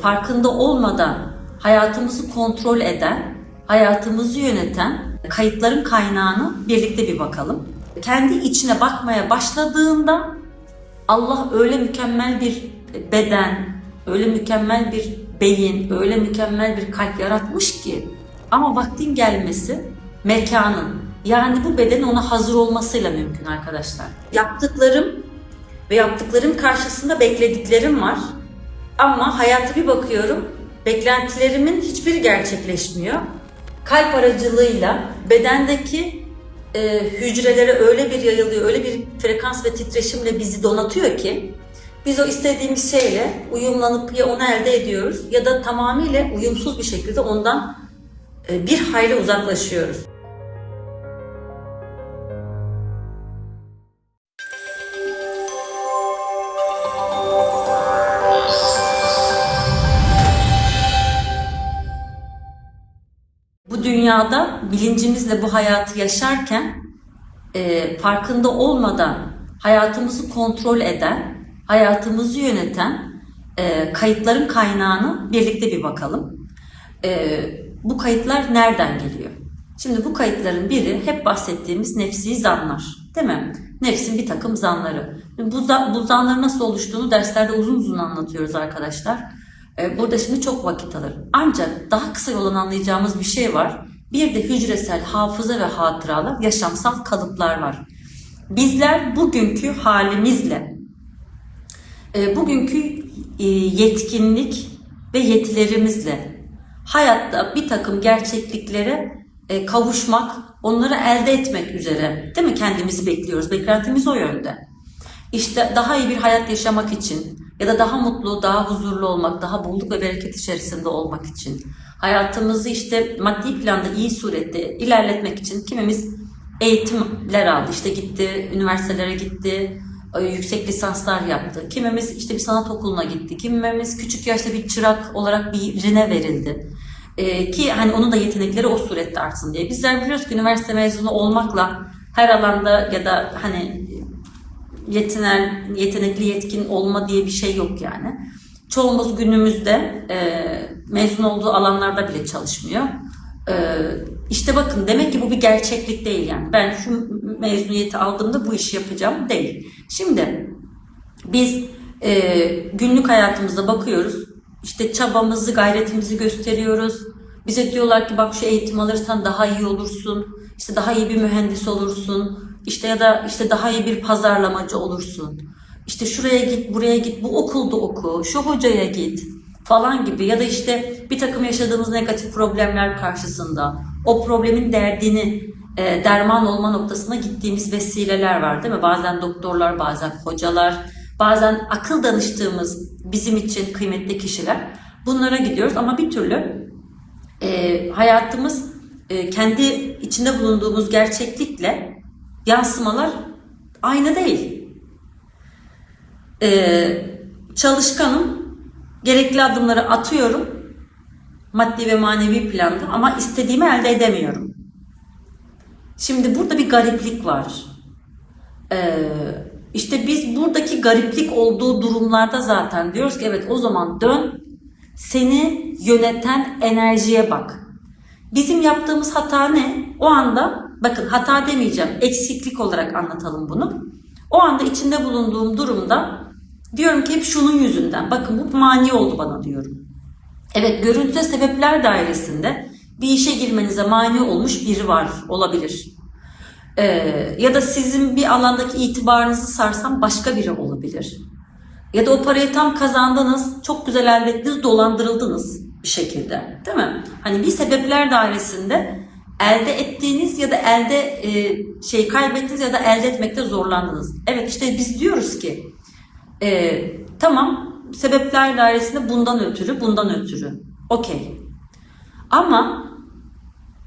farkında olmadan hayatımızı kontrol eden, hayatımızı yöneten kayıtların kaynağını birlikte bir bakalım. Kendi içine bakmaya başladığında Allah öyle mükemmel bir beden, öyle mükemmel bir beyin, öyle mükemmel bir kalp yaratmış ki ama vaktin gelmesi mekanın yani bu bedenin ona hazır olmasıyla mümkün arkadaşlar. Yaptıklarım ve yaptıklarım karşısında beklediklerim var. Ama hayata bir bakıyorum, beklentilerimin hiçbiri gerçekleşmiyor. Kalp aracılığıyla bedendeki e, hücrelere öyle bir yayılıyor, öyle bir frekans ve titreşimle bizi donatıyor ki biz o istediğimiz şeyle uyumlanıp ya onu elde ediyoruz ya da tamamıyla uyumsuz bir şekilde ondan e, bir hayli uzaklaşıyoruz. Dünyada bilincimizle bu hayatı yaşarken e, farkında olmadan hayatımızı kontrol eden, hayatımızı yöneten e, kayıtların kaynağını birlikte bir bakalım. E, bu kayıtlar nereden geliyor? Şimdi bu kayıtların biri hep bahsettiğimiz nefsi zanlar. Değil mi? Nefsin bir takım zanları. Bu, bu zanların nasıl oluştuğunu derslerde uzun uzun anlatıyoruz arkadaşlar. E, Burada şimdi çok vakit alır. Ancak daha kısa yoldan anlayacağımız bir şey var. Bir de hücresel hafıza ve hatıralar, yaşamsal kalıplar var. Bizler bugünkü halimizle, e, bugünkü e, yetkinlik ve yetilerimizle hayatta bir takım gerçekliklere e, kavuşmak, onları elde etmek üzere değil mi kendimizi bekliyoruz. Beklentimiz o yönde. İşte daha iyi bir hayat yaşamak için ya da daha mutlu, daha huzurlu olmak, daha bolluk ve bereket içerisinde olmak için hayatımızı işte maddi planda iyi surette ilerletmek için kimimiz eğitimler aldı. İşte gitti, üniversitelere gitti, e, yüksek lisanslar yaptı. Kimimiz işte bir sanat okuluna gitti. Kimimiz küçük yaşta bir çırak olarak birine verildi. Ee, ki hani onun da yetenekleri o surette artsın diye. Bizler biliyoruz ki üniversite mezunu olmakla her alanda ya da hani yetenekli yetkin olma diye bir şey yok yani. Çoğumuz günümüzde e, mezun olduğu alanlarda bile çalışmıyor. E, işte bakın demek ki bu bir gerçeklik değil yani. Ben şu mezuniyeti aldığımda bu işi yapacağım değil. Şimdi biz e, günlük hayatımızda bakıyoruz. İşte çabamızı, gayretimizi gösteriyoruz. Bize diyorlar ki bak şu eğitim alırsan daha iyi olursun. İşte daha iyi bir mühendis olursun. İşte ya da işte daha iyi bir pazarlamacı olursun. İşte şuraya git, buraya git, bu okulda oku, şu hocaya git falan gibi ya da işte bir takım yaşadığımız negatif problemler karşısında o problemin derdini e, derman olma noktasına gittiğimiz vesileler var değil mi? Bazen doktorlar, bazen hocalar, bazen akıl danıştığımız bizim için kıymetli kişiler. Bunlara gidiyoruz ama bir türlü e, hayatımız e, kendi içinde bulunduğumuz gerçeklikle yansımalar aynı değil. E, çalışkanım, gerekli adımları atıyorum maddi ve manevi planda ama istediğimi elde edemiyorum. Şimdi burada bir gariplik var. Ee, işte biz buradaki gariplik olduğu durumlarda zaten diyoruz ki evet o zaman dön seni yöneten enerjiye bak. Bizim yaptığımız hata ne? O anda bakın hata demeyeceğim eksiklik olarak anlatalım bunu. O anda içinde bulunduğum durumda diyorum ki hep şunun yüzünden bakın bu mani oldu bana diyorum. Evet görüntüde sebepler dairesinde bir işe girmenize mani olmuş biri var olabilir. Ee, ya da sizin bir alandaki itibarınızı sarsan başka biri olabilir. Ya da o parayı tam kazandınız, çok güzel elde ettiniz, dolandırıldınız bir şekilde. Değil mi? Hani bir sebepler dairesinde elde ettiğiniz ya da elde e, şey kaybettiniz ya da elde etmekte zorlandınız. Evet işte biz diyoruz ki e, tamam sebepler dairesinde bundan ötürü, bundan ötürü. Okey. Ama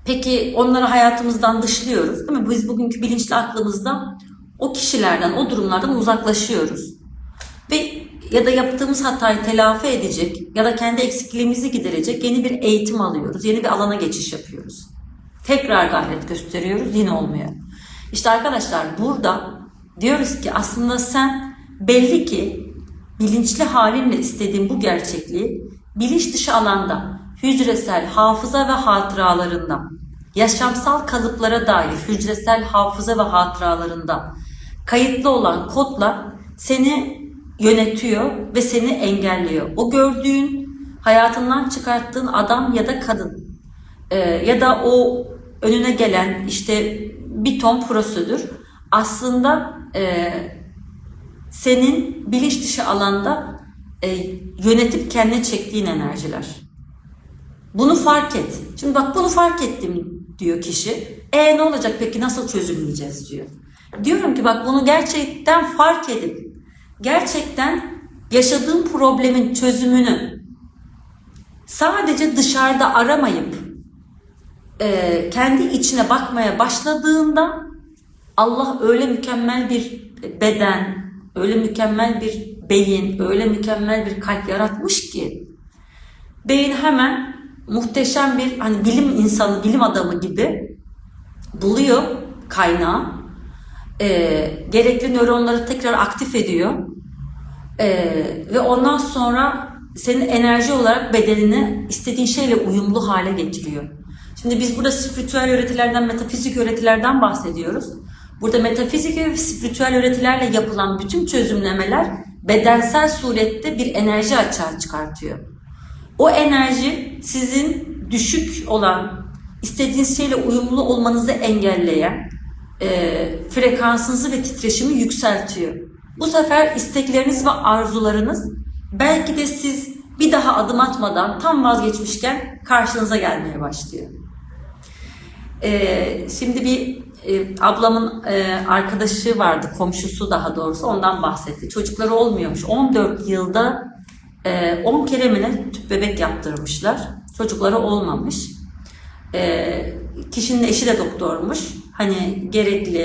Peki onları hayatımızdan dışlıyoruz değil mi? Biz bugünkü bilinçli aklımızda o kişilerden, o durumlardan uzaklaşıyoruz. Ve ya da yaptığımız hatayı telafi edecek ya da kendi eksikliğimizi giderecek yeni bir eğitim alıyoruz. Yeni bir alana geçiş yapıyoruz. Tekrar gayret gösteriyoruz yine olmuyor. İşte arkadaşlar burada diyoruz ki aslında sen belli ki bilinçli halinle istediğin bu gerçekliği bilinç dışı alanda, hücresel hafıza ve hatıralarında, yaşamsal kalıplara dair hücresel hafıza ve hatıralarında kayıtlı olan kodlar seni yönetiyor ve seni engelliyor. O gördüğün, hayatından çıkarttığın adam ya da kadın e, ya da o önüne gelen işte bir ton prosedür aslında e, senin bilinç dışı alanda e, yönetip kendine çektiğin enerjiler. Bunu fark et. Şimdi bak bunu fark ettim diyor kişi. E ne olacak peki nasıl çözümleyeceğiz diyor. Diyorum ki bak bunu gerçekten fark edip gerçekten yaşadığın problemin çözümünü sadece dışarıda aramayıp e, kendi içine bakmaya başladığında Allah öyle mükemmel bir beden, öyle mükemmel bir beyin, öyle mükemmel bir kalp yaratmış ki beyin hemen muhteşem bir hani bilim insanı, bilim adamı gibi buluyor kaynağı. E, gerekli nöronları tekrar aktif ediyor. E, ve ondan sonra senin enerji olarak bedenini istediğin şeyle uyumlu hale getiriyor. Şimdi biz burada spiritüel öğretilerden, metafizik öğretilerden bahsediyoruz. Burada metafizik ve spiritüel öğretilerle yapılan bütün çözümlemeler bedensel surette bir enerji açığa çıkartıyor. O enerji sizin düşük olan, istediğiniz şeyle uyumlu olmanızı engelleyen, e, frekansınızı ve titreşimi yükseltiyor. Bu sefer istekleriniz ve arzularınız belki de siz bir daha adım atmadan tam vazgeçmişken karşınıza gelmeye başlıyor. E, şimdi bir e, ablamın e, arkadaşı vardı, komşusu daha doğrusu ondan bahsetti. Çocukları olmuyormuş. 14 yılda e, 10 kere mi tüp bebek yaptırmışlar. Çocukları olmamış. E, kişinin eşi de doktormuş. Hani gerekli,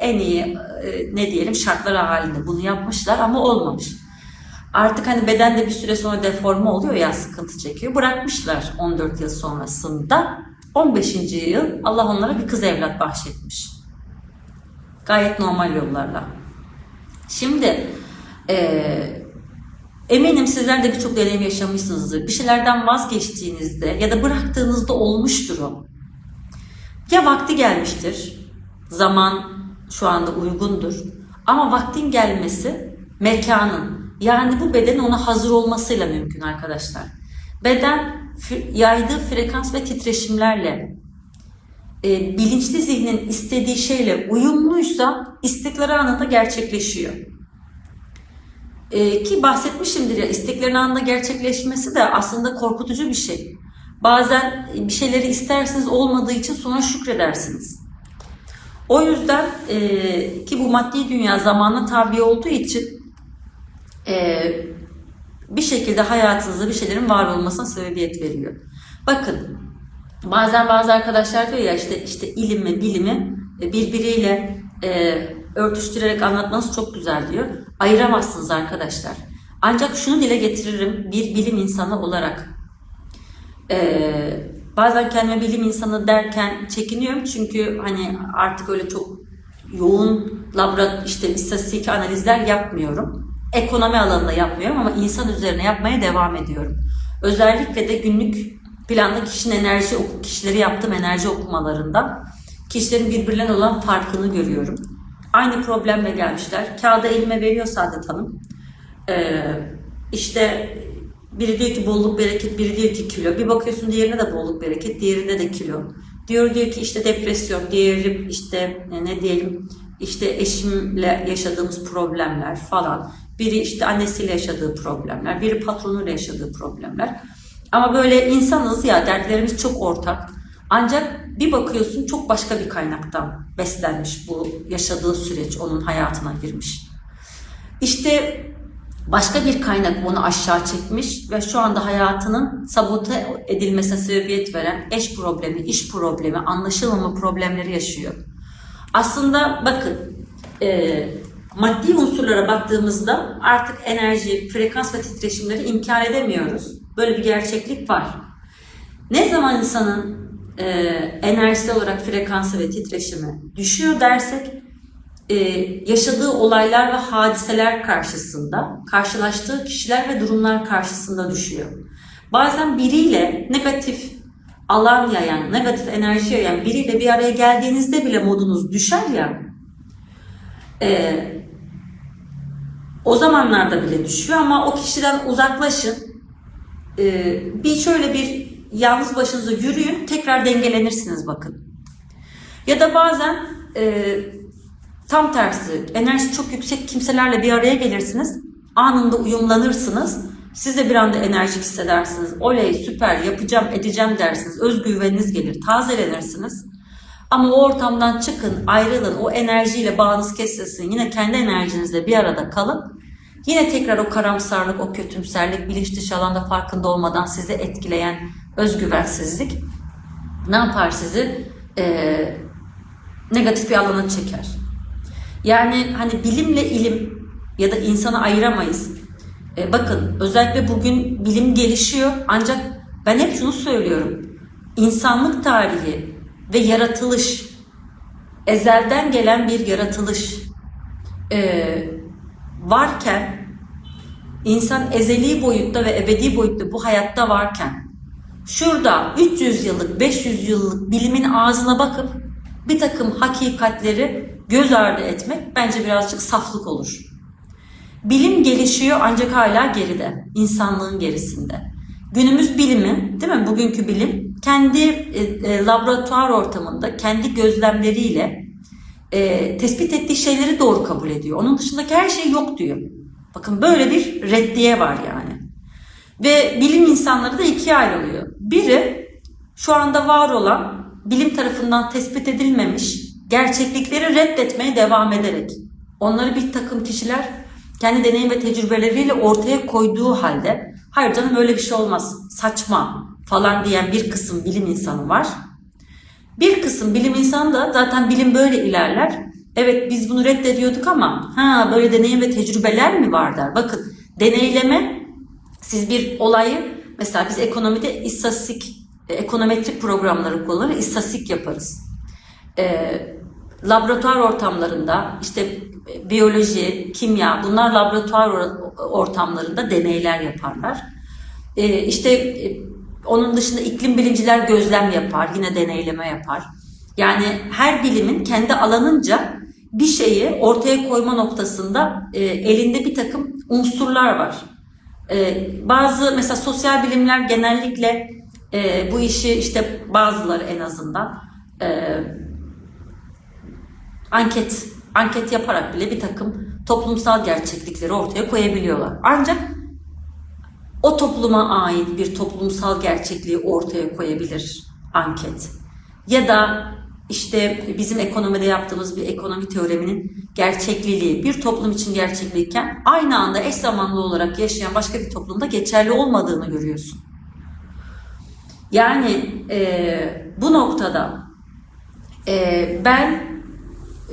en iyi e, ne diyelim şartlar halinde bunu yapmışlar ama olmamış. Artık hani bedende bir süre sonra deforme oluyor ya sıkıntı çekiyor. Bırakmışlar 14 yıl sonrasında. 15. yıl Allah onlara bir kız evlat bahşetmiş. Gayet normal yollarla. Şimdi e, eminim sizler de birçok deneyim yaşamışsınızdır. Bir şeylerden vazgeçtiğinizde ya da bıraktığınızda olmuştur o. Ya vakti gelmiştir, zaman şu anda uygundur ama vaktin gelmesi mekanın yani bu beden ona hazır olmasıyla mümkün arkadaşlar. Beden yaydığı frekans ve titreşimlerle e, bilinçli zihnin istediği şeyle uyumluysa istekleri anında gerçekleşiyor. E, ki bahsetmişimdir ya isteklerin anında gerçekleşmesi de aslında korkutucu bir şey. Bazen bir şeyleri istersiniz olmadığı için sonra şükredersiniz. O yüzden e, ki bu maddi dünya zamana tabi olduğu için e, bir şekilde hayatınızda bir şeylerin var olmasına sebebiyet veriyor. Bakın bazen bazı arkadaşlar diyor ya işte işte ilimi bilimi birbiriyle e, örtüştürerek anlatmanız çok güzel diyor. Ayıramazsınız arkadaşlar. Ancak şunu dile getiririm bir bilim insanı olarak. E, bazen kendime bilim insanı derken çekiniyorum çünkü hani artık öyle çok yoğun laboratuvar işte istatistik analizler yapmıyorum ekonomi alanında yapmıyorum ama insan üzerine yapmaya devam ediyorum. Özellikle de günlük planda kişinin enerji kişileri yaptığım enerji okumalarında kişilerin birbirlerine olan farkını görüyorum. Aynı problemle gelmişler. Kağıda elime veriyor Saadet Hanım. Ee, işte biri diyor ki bolluk bereket, biri diyor ki kilo. Bir bakıyorsun diğerine de bolluk bereket, diğerinde de kilo. Diyor diyor ki işte depresyon, diğeri işte ne diyelim işte eşimle yaşadığımız problemler falan. Biri işte annesiyle yaşadığı problemler, biri patronuyla yaşadığı problemler. Ama böyle insanız ya dertlerimiz çok ortak. Ancak bir bakıyorsun çok başka bir kaynaktan beslenmiş bu yaşadığı süreç onun hayatına girmiş. İşte başka bir kaynak onu aşağı çekmiş ve şu anda hayatının sabote edilmesine sebebiyet veren eş problemi, iş problemi, anlaşılmama problemleri yaşıyor. Aslında bakın maddi unsurlara baktığımızda artık enerji, frekans ve titreşimleri inkar edemiyoruz. Böyle bir gerçeklik var. Ne zaman insanın e, enerjisi olarak frekansı ve titreşimi düşüyor dersek e, yaşadığı olaylar ve hadiseler karşısında, karşılaştığı kişiler ve durumlar karşısında düşüyor. Bazen biriyle negatif alan yayan, negatif enerji yayan biriyle bir araya geldiğinizde bile modunuz düşer ya. Ee, o zamanlarda bile düşüyor ama o kişiden uzaklaşın. Ee, bir şöyle bir yalnız başınıza yürüyün, tekrar dengelenirsiniz bakın. Ya da bazen e, tam tersi, enerjisi çok yüksek kimselerle bir araya gelirsiniz, anında uyumlanırsınız. Siz de bir anda enerji hissedersiniz. Oley süper yapacağım edeceğim dersiniz. Özgüveniniz gelir, tazelenirsiniz. Ama o ortamdan çıkın, ayrılın, o enerjiyle bağınız kesilsin. Yine kendi enerjinizle bir arada kalın. Yine tekrar o karamsarlık, o kötümserlik, bilinç dışı alanda farkında olmadan sizi etkileyen özgüvensizlik ne yapar sizi? Ee, negatif bir alana çeker. Yani hani bilimle ilim ya da insanı ayıramayız. Ee, bakın özellikle bugün bilim gelişiyor ancak ben hep şunu söylüyorum. İnsanlık tarihi ve yaratılış ezelden gelen bir yaratılış ee, varken insan ezeli boyutta ve ebedi boyutta bu hayatta varken şurada 300 yıllık 500 yıllık bilimin ağzına bakıp bir takım hakikatleri göz ardı etmek bence birazcık saflık olur. Bilim gelişiyor ancak hala geride, insanlığın gerisinde. Günümüz bilimi, değil mi? Bugünkü bilim kendi e, e, laboratuvar ortamında, kendi gözlemleriyle e, tespit ettiği şeyleri doğru kabul ediyor. Onun dışındaki her şey yok diyor. Bakın böyle bir reddiye var yani. Ve bilim insanları da ikiye ayrılıyor. Biri şu anda var olan bilim tarafından tespit edilmemiş gerçeklikleri reddetmeye devam ederek onları bir takım kişiler kendi deneyim ve tecrübeleriyle ortaya koyduğu halde hayır canım öyle bir şey olmaz saçma falan diyen bir kısım bilim insanı var. Bir kısım bilim insanı da zaten bilim böyle ilerler. Evet biz bunu reddediyorduk ama ha böyle deneyim ve tecrübeler mi var der. Bakın deneyleme siz bir olayı mesela biz ekonomide istatistik, e, ekonometrik programları kullanır, istatistik yaparız. E, laboratuvar ortamlarında işte biyoloji, kimya bunlar laboratuvar or- ortamlarında deneyler yaparlar. E, işte onun dışında iklim bilimciler gözlem yapar, yine deneyleme yapar. Yani her bilimin kendi alanınca bir şeyi ortaya koyma noktasında e, elinde bir takım unsurlar var. E, bazı mesela sosyal bilimler genellikle e, bu işi işte bazıları en azından anket anket yaparak bile bir takım toplumsal gerçeklikleri ortaya koyabiliyorlar. Ancak o topluma ait bir toplumsal gerçekliği ortaya koyabilir anket. Ya da işte bizim ekonomide yaptığımız bir ekonomi teoreminin gerçekliliği bir toplum için gerçekliyken aynı anda eş zamanlı olarak yaşayan başka bir toplumda geçerli olmadığını görüyorsun. Yani e, bu noktada e, ben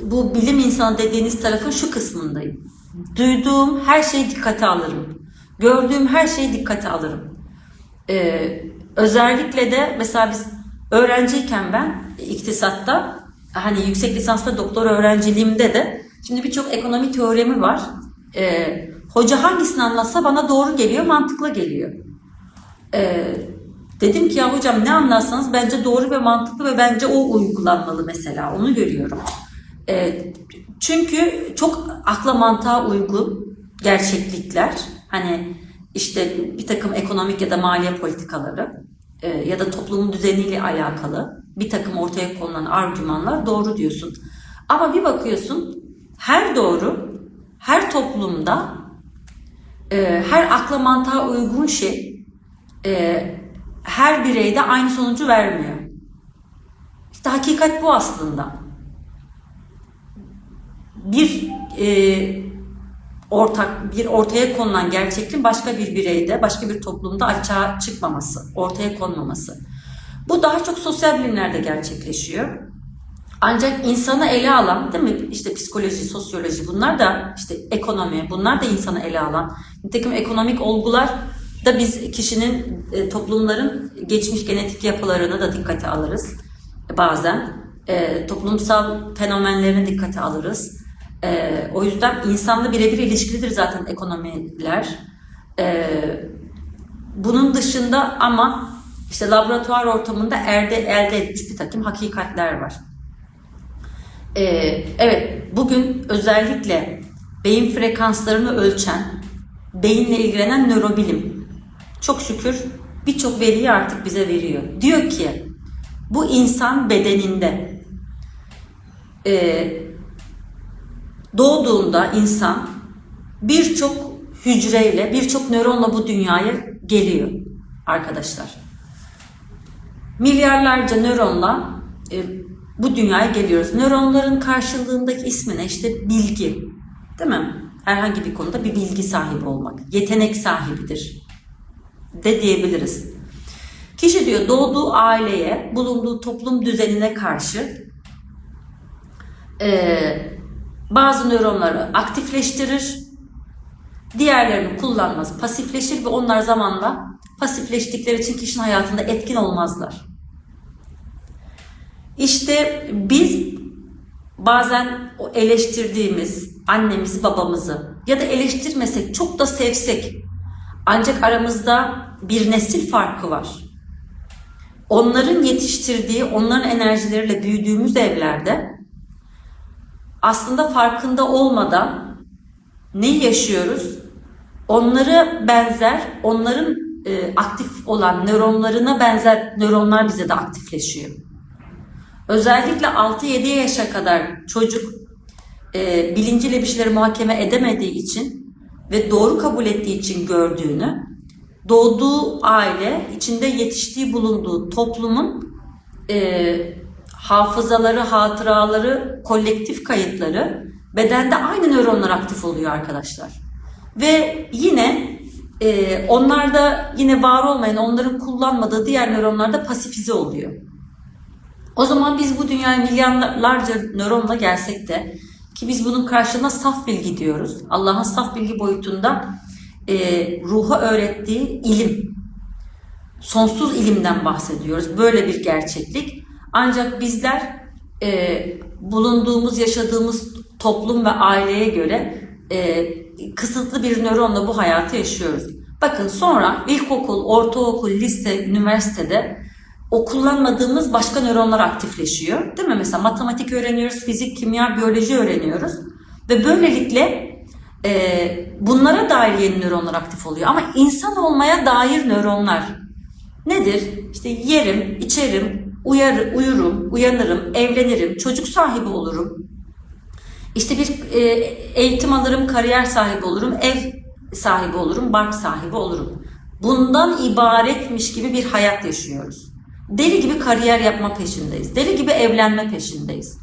bu bilim insanı dediğiniz tarafın şu kısmındayım. Duyduğum her şeyi dikkate alırım. Gördüğüm her şeyi dikkate alırım. Ee, özellikle de mesela biz öğrenciyken ben iktisatta hani yüksek lisansta doktor öğrenciliğimde de şimdi birçok ekonomi teoremi var. Ee, hoca hangisini anlatsa bana doğru geliyor, mantıklı geliyor. Ee, dedim ki ya hocam ne anlatsanız bence doğru ve mantıklı ve bence o uygulanmalı mesela onu görüyorum. Ee, çünkü çok akla mantığa uygun gerçeklikler hani işte bir takım ekonomik ya da maliye politikaları e, ya da toplumun düzeniyle alakalı bir takım ortaya konulan argümanlar doğru diyorsun. Ama bir bakıyorsun her doğru her toplumda e, her akla mantığa uygun şey e, her bireyde aynı sonucu vermiyor. İşte hakikat bu aslında. Bir e, ortak bir ortaya konulan gerçekliğin başka bir bireyde, başka bir toplumda açığa çıkmaması, ortaya konmaması. Bu daha çok sosyal bilimlerde gerçekleşiyor. Ancak insanı ele alan, değil mi? İşte psikoloji, sosyoloji bunlar da işte ekonomi, bunlar da insanı ele alan. Nitekim ekonomik olgular da biz kişinin, e, toplumların geçmiş genetik yapılarını da dikkate alırız bazen. E, toplumsal fenomenlerini dikkate alırız. Ee, o yüzden insanla birebir ilişkilidir zaten ekonomiler. Ee, Bunun dışında ama işte laboratuvar ortamında elde, elde edilmiş bir takım hakikatler var. Ee, evet, bugün özellikle beyin frekanslarını ölçen, beyinle ilgilenen nörobilim çok şükür birçok veriyi artık bize veriyor. Diyor ki bu insan bedeninde e, doğduğunda insan birçok hücreyle, birçok nöronla bu dünyaya geliyor arkadaşlar. Milyarlarca nöronla e, bu dünyaya geliyoruz. Nöronların karşılığındaki ismi ne? İşte bilgi. Değil mi? Herhangi bir konuda bir bilgi sahibi olmak. Yetenek sahibidir. De diyebiliriz. Kişi diyor doğduğu aileye, bulunduğu toplum düzenine karşı e, bazı nöronları aktifleştirir, diğerlerini kullanmaz, pasifleşir ve onlar zamanla pasifleştikleri için kişinin hayatında etkin olmazlar. İşte biz bazen o eleştirdiğimiz annemizi, babamızı ya da eleştirmesek, çok da sevsek ancak aramızda bir nesil farkı var. Onların yetiştirdiği, onların enerjileriyle büyüdüğümüz evlerde aslında farkında olmadan ne yaşıyoruz? Onları benzer, onların e, aktif olan nöronlarına benzer nöronlar bize de aktifleşiyor. Özellikle 6-7 yaşa kadar çocuk e, bilinciyle bir şeyleri muhakeme edemediği için ve doğru kabul ettiği için gördüğünü, doğduğu aile, içinde yetiştiği bulunduğu toplumun e, hafızaları, hatıraları, kolektif kayıtları bedende aynı nöronlar aktif oluyor arkadaşlar. Ve yine e, onlarda yine var olmayan, onların kullanmadığı diğer nöronlar da pasifize oluyor. O zaman biz bu dünyaya milyarlarca nöronla gelsek de ki biz bunun karşılığında saf bilgi diyoruz. Allah'ın saf bilgi boyutunda e, ruha öğrettiği ilim, sonsuz ilimden bahsediyoruz. Böyle bir gerçeklik. Ancak bizler e, bulunduğumuz, yaşadığımız toplum ve aileye göre e, kısıtlı bir nöronla bu hayatı yaşıyoruz. Bakın sonra ilkokul, ortaokul, lise, üniversitede o kullanmadığımız başka nöronlar aktifleşiyor. Değil mi? Mesela matematik öğreniyoruz, fizik, kimya, biyoloji öğreniyoruz. Ve böylelikle e, bunlara dair yeni nöronlar aktif oluyor. Ama insan olmaya dair nöronlar nedir? İşte yerim, içerim, uyar, uyurum, uyanırım, evlenirim, çocuk sahibi olurum. İşte bir e, eğitim alırım, kariyer sahibi olurum, ev sahibi olurum, bark sahibi olurum. Bundan ibaretmiş gibi bir hayat yaşıyoruz. Deli gibi kariyer yapma peşindeyiz. Deli gibi evlenme peşindeyiz.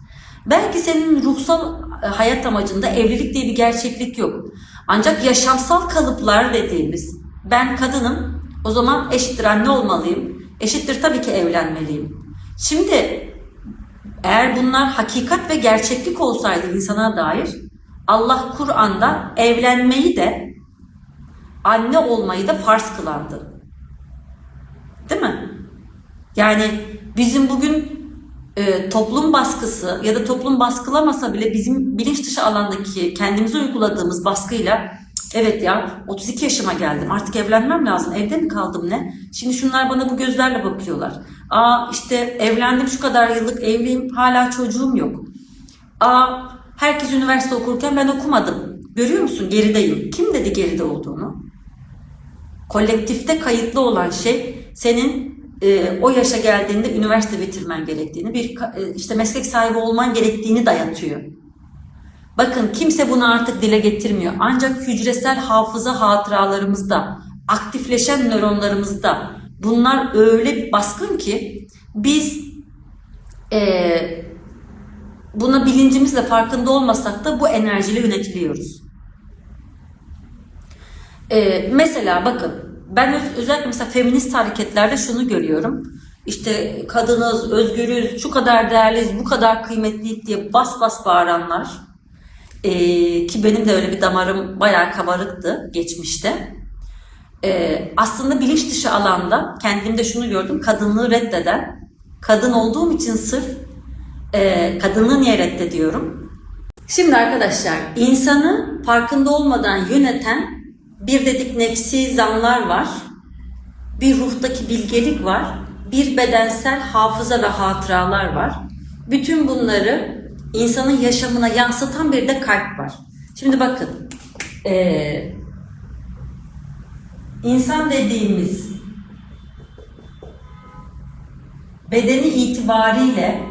Belki senin ruhsal e, hayat amacında evlilik diye bir gerçeklik yok. Ancak yaşamsal kalıplar dediğimiz ben kadınım o zaman eşittir anne olmalıyım. Eşittir tabii ki evlenmeliyim. Şimdi eğer bunlar hakikat ve gerçeklik olsaydı insana dair Allah Kur'an'da evlenmeyi de anne olmayı da farz kılardı. Değil mi? Yani bizim bugün e, toplum baskısı ya da toplum baskılamasa bile bizim bilinç dışı alandaki kendimize uyguladığımız baskıyla evet ya 32 yaşıma geldim artık evlenmem lazım evde mi kaldım ne? Şimdi şunlar bana bu gözlerle bakıyorlar. Aa işte evlendim şu kadar yıllık evliyim hala çocuğum yok. Aa herkes üniversite okurken ben okumadım. Görüyor musun gerideyim. Kim dedi geride olduğunu? Kolektifte kayıtlı olan şey senin e, o yaşa geldiğinde üniversite bitirmen gerektiğini, bir e, işte meslek sahibi olman gerektiğini dayatıyor. Bakın kimse bunu artık dile getirmiyor. Ancak hücresel hafıza hatıralarımızda, aktifleşen nöronlarımızda bunlar öyle baskın ki biz e, buna bilincimizle farkında olmasak da bu enerjiyle yönetiliyoruz. E, mesela bakın ben öz- özellikle mesela feminist hareketlerde şunu görüyorum. İşte kadınız, özgürüz, şu kadar değerliyiz, bu kadar kıymetliyiz diye bas bas bağıranlar. Ee, ki benim de öyle bir damarım bayağı kabarıktı geçmişte. Ee, aslında bilinç dışı alanda kendimde şunu gördüm. Kadınlığı reddeden, kadın olduğum için sırf e, kadınlığı niye reddediyorum? Şimdi arkadaşlar insanı farkında olmadan yöneten bir dedik nefsi zanlar var. bir ruhtaki bilgelik var, bir bedensel hafıza ve hatıralar var. Bütün bunları insanın yaşamına yansıtan bir de kalp var. Şimdi bakın, eee, insan dediğimiz bedeni itibariyle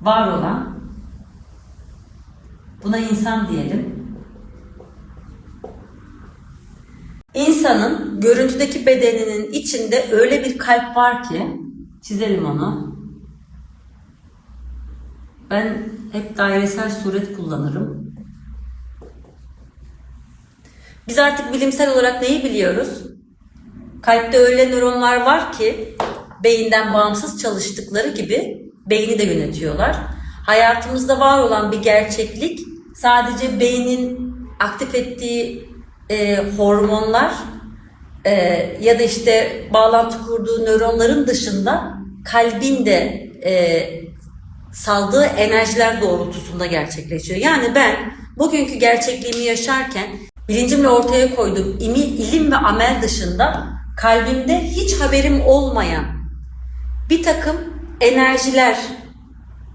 var olan buna insan diyelim. İnsanın görüntüdeki bedeninin içinde öyle bir kalp var ki çizelim onu. Ben hep dairesel suret kullanırım. Biz artık bilimsel olarak neyi biliyoruz? Kalpte öyle nöronlar var ki beyinden bağımsız çalıştıkları gibi beyni de yönetiyorlar. Hayatımızda var olan bir gerçeklik sadece beynin aktif ettiği e, hormonlar e, ya da işte bağlantı kurduğu nöronların dışında kalbin de e, saldığı enerjiler doğrultusunda gerçekleşiyor. Yani ben bugünkü gerçekliğimi yaşarken bilincimle ortaya koyduğum imi, ilim ve amel dışında kalbimde hiç haberim olmayan bir takım enerjiler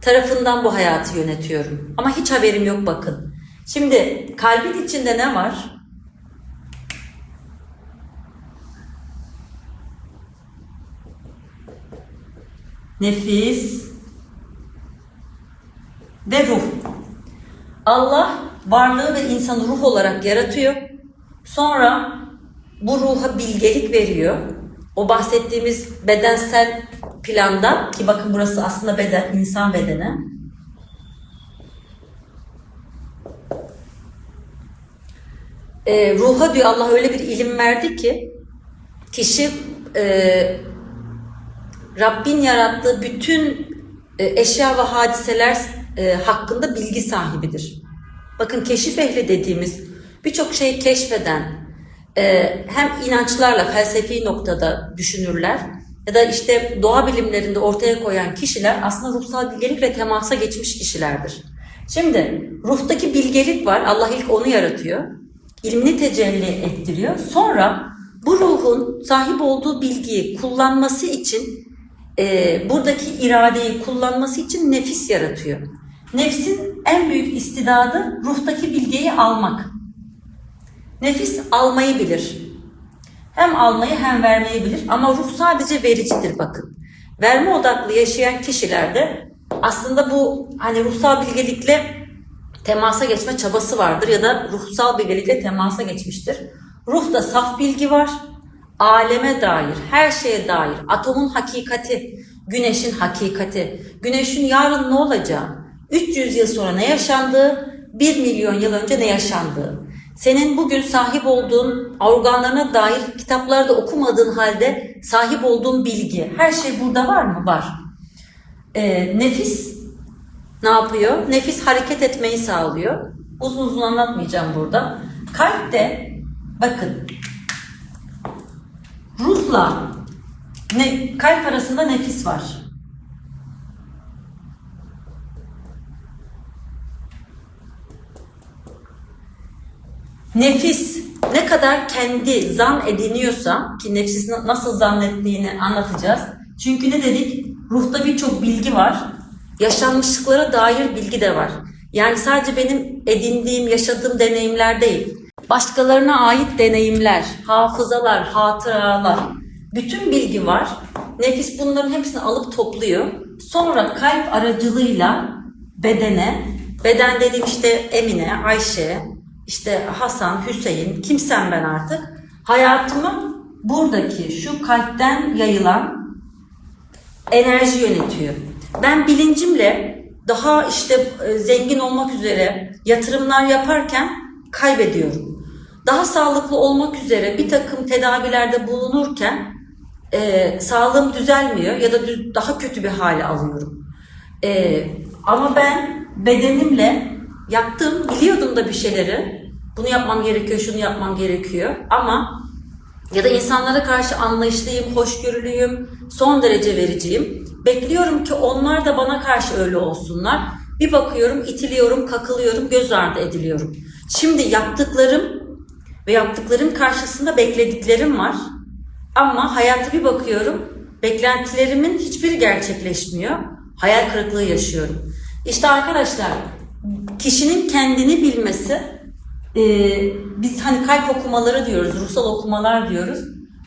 tarafından bu hayatı yönetiyorum. Ama hiç haberim yok bakın. Şimdi kalbin içinde ne var? Nefis ve ruh. Allah varlığı ve insanı ruh olarak yaratıyor. Sonra bu ruha bilgelik veriyor. O bahsettiğimiz bedensel planda ki bakın burası aslında beden, insan bedeni. Ee, ruha diyor Allah öyle bir ilim verdi ki kişi e, Rabbin yarattığı bütün e, eşya ve hadiseler e, hakkında bilgi sahibidir. Bakın keşif ehli dediğimiz birçok şeyi keşfeden, e, hem inançlarla felsefi noktada düşünürler ya da işte doğa bilimlerinde ortaya koyan kişiler aslında ruhsal bilgelikle temasa geçmiş kişilerdir. Şimdi ruhtaki bilgelik var. Allah ilk onu yaratıyor. İlmini tecelli ettiriyor. Sonra bu ruhun sahip olduğu bilgiyi kullanması için e, buradaki iradeyi kullanması için nefis yaratıyor. Nefsin en büyük istidadı ruhtaki bilgiyi almak. Nefis almayı bilir. Hem almayı hem vermeyi bilir ama ruh sadece vericidir bakın. Verme odaklı yaşayan kişilerde aslında bu hani ruhsal bilgelikle temasa geçme çabası vardır ya da ruhsal bilgelikle temasa geçmiştir. Ruhta saf bilgi var, aleme dair, her şeye dair, atomun hakikati, güneşin hakikati, güneşin yarın ne olacağı, 300 yıl sonra ne yaşandığı, 1 milyon yıl önce ne yaşandığı, senin bugün sahip olduğun organlarına dair kitaplarda okumadığın halde sahip olduğun bilgi, her şey burada var mı? Var. Ee, nefis ne yapıyor? Nefis hareket etmeyi sağlıyor. Uzun uzun anlatmayacağım burada. Kalp de bakın ruhla ne, kalp arasında nefis var. Nefis ne kadar kendi zan ediniyorsa ki nefsis na- nasıl zannettiğini anlatacağız. Çünkü ne dedik? Ruhta birçok bilgi var. Yaşanmışlıklara dair bilgi de var. Yani sadece benim edindiğim, yaşadığım deneyimler değil. Başkalarına ait deneyimler, hafızalar, hatıralar, bütün bilgi var. Nefis bunların hepsini alıp topluyor. Sonra kalp aracılığıyla bedene, beden dediğim işte Emine, Ayşe, işte Hasan, Hüseyin, kimsem ben artık. Hayatımı buradaki şu kalpten yayılan enerji yönetiyor. Ben bilincimle daha işte e, zengin olmak üzere yatırımlar yaparken kaybediyorum. Daha sağlıklı olmak üzere bir takım tedavilerde bulunurken e, sağlığım düzelmiyor ya da daha kötü bir hale alıyorum. E, ama ben bedenimle yaptım, biliyordum da bir şeyleri. Bunu yapmam gerekiyor, şunu yapmam gerekiyor. Ama ya da insanlara karşı anlayışlıyım, hoşgörülüyüm, son derece vericiyim. Bekliyorum ki onlar da bana karşı öyle olsunlar. Bir bakıyorum, itiliyorum, kakılıyorum, göz ardı ediliyorum. Şimdi yaptıklarım ve yaptıklarım karşısında beklediklerim var. Ama hayata bir bakıyorum, beklentilerimin hiçbiri gerçekleşmiyor. Hayal kırıklığı yaşıyorum. İşte arkadaşlar, kişinin kendini bilmesi, e, biz hani kalp okumaları diyoruz, ruhsal okumalar diyoruz.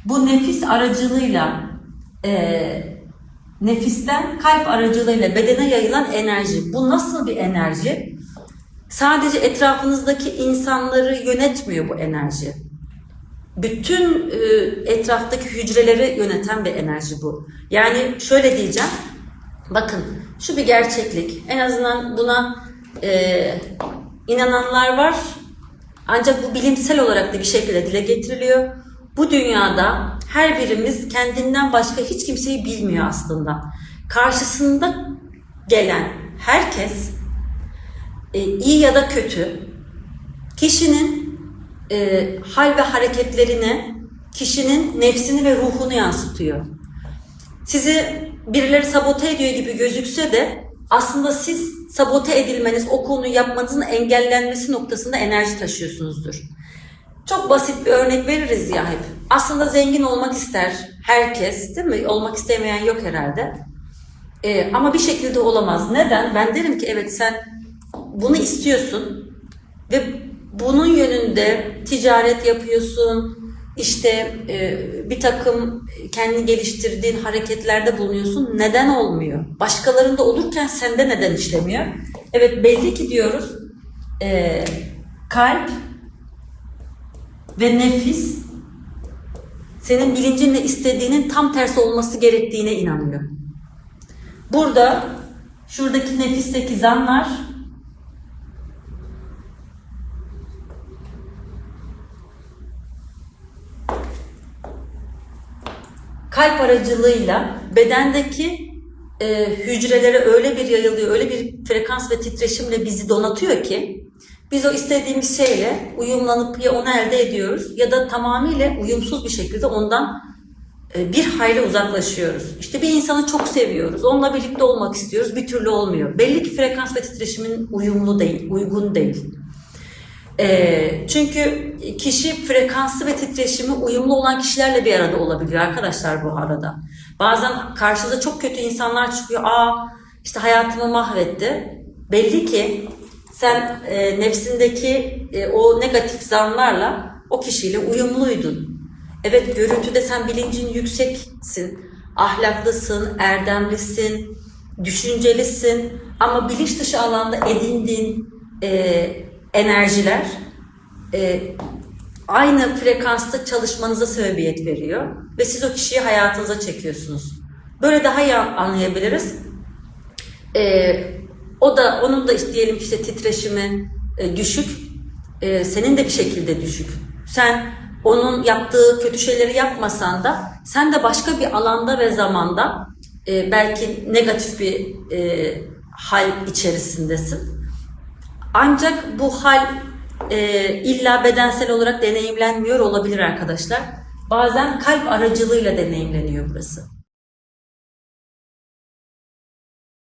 Bu nefis aracılığıyla, e, nefisten kalp aracılığıyla bedene yayılan enerji. Bu nasıl bir enerji? Sadece etrafınızdaki insanları yönetmiyor bu enerji bütün e, etraftaki hücreleri yöneten bir enerji bu. Yani şöyle diyeceğim. Bakın şu bir gerçeklik. En azından buna e, inananlar var. Ancak bu bilimsel olarak da bir şekilde dile getiriliyor. Bu dünyada her birimiz kendinden başka hiç kimseyi bilmiyor aslında. Karşısında gelen herkes e, iyi ya da kötü kişinin e, hal ve hareketlerini, kişinin nefsini ve ruhunu yansıtıyor. Sizi birileri sabote ediyor gibi gözükse de aslında siz sabote edilmeniz, o konuyu yapmanızın engellenmesi noktasında enerji taşıyorsunuzdur. Çok basit bir örnek veririz ya hep. Aslında zengin olmak ister herkes değil mi? Olmak istemeyen yok herhalde. Ee, ama bir şekilde olamaz. Neden? Ben derim ki evet sen bunu istiyorsun ve bunun yönünde ticaret yapıyorsun, işte e, bir takım kendi geliştirdiğin hareketlerde bulunuyorsun. Neden olmuyor? Başkalarında olurken sende neden işlemiyor? Evet belli ki diyoruz e, kalp ve nefis senin bilincinle istediğinin tam tersi olması gerektiğine inanıyor. Burada şuradaki nefisteki zanlar kalp aracılığıyla bedendeki e, hücrelere öyle bir yayılıyor, öyle bir frekans ve titreşimle bizi donatıyor ki biz o istediğimiz şeyle uyumlanıp ya onu elde ediyoruz ya da tamamıyla uyumsuz bir şekilde ondan e, bir hayli uzaklaşıyoruz. İşte bir insanı çok seviyoruz, onunla birlikte olmak istiyoruz, bir türlü olmuyor. Belli ki frekans ve titreşimin uyumlu değil, uygun değil. E, çünkü kişi frekansı ve titreşimi uyumlu olan kişilerle bir arada olabiliyor arkadaşlar bu arada. Bazen karşınıza çok kötü insanlar çıkıyor. Aa işte hayatımı mahvetti. Belli ki sen e, nefsindeki e, o negatif zanlarla o kişiyle uyumluydun. Evet görüntüde sen bilincin yükseksin, ahlaklısın, erdemlisin, düşüncelisin ama bilinç dışı alanda edindiğin e, enerjiler e, aynı frekansta çalışmanıza sebebiyet veriyor ve siz o kişiyi hayatınıza çekiyorsunuz. Böyle daha iyi anlayabiliriz. E, o da onun da işte diyelim işte titreşimi e, düşük, e, senin de bir şekilde düşük. Sen onun yaptığı kötü şeyleri yapmasan da sen de başka bir alanda ve zamanda e, belki negatif bir e, hal içerisindesin. Ancak bu hal e, illa bedensel olarak deneyimlenmiyor olabilir arkadaşlar. Bazen kalp aracılığıyla deneyimleniyor burası.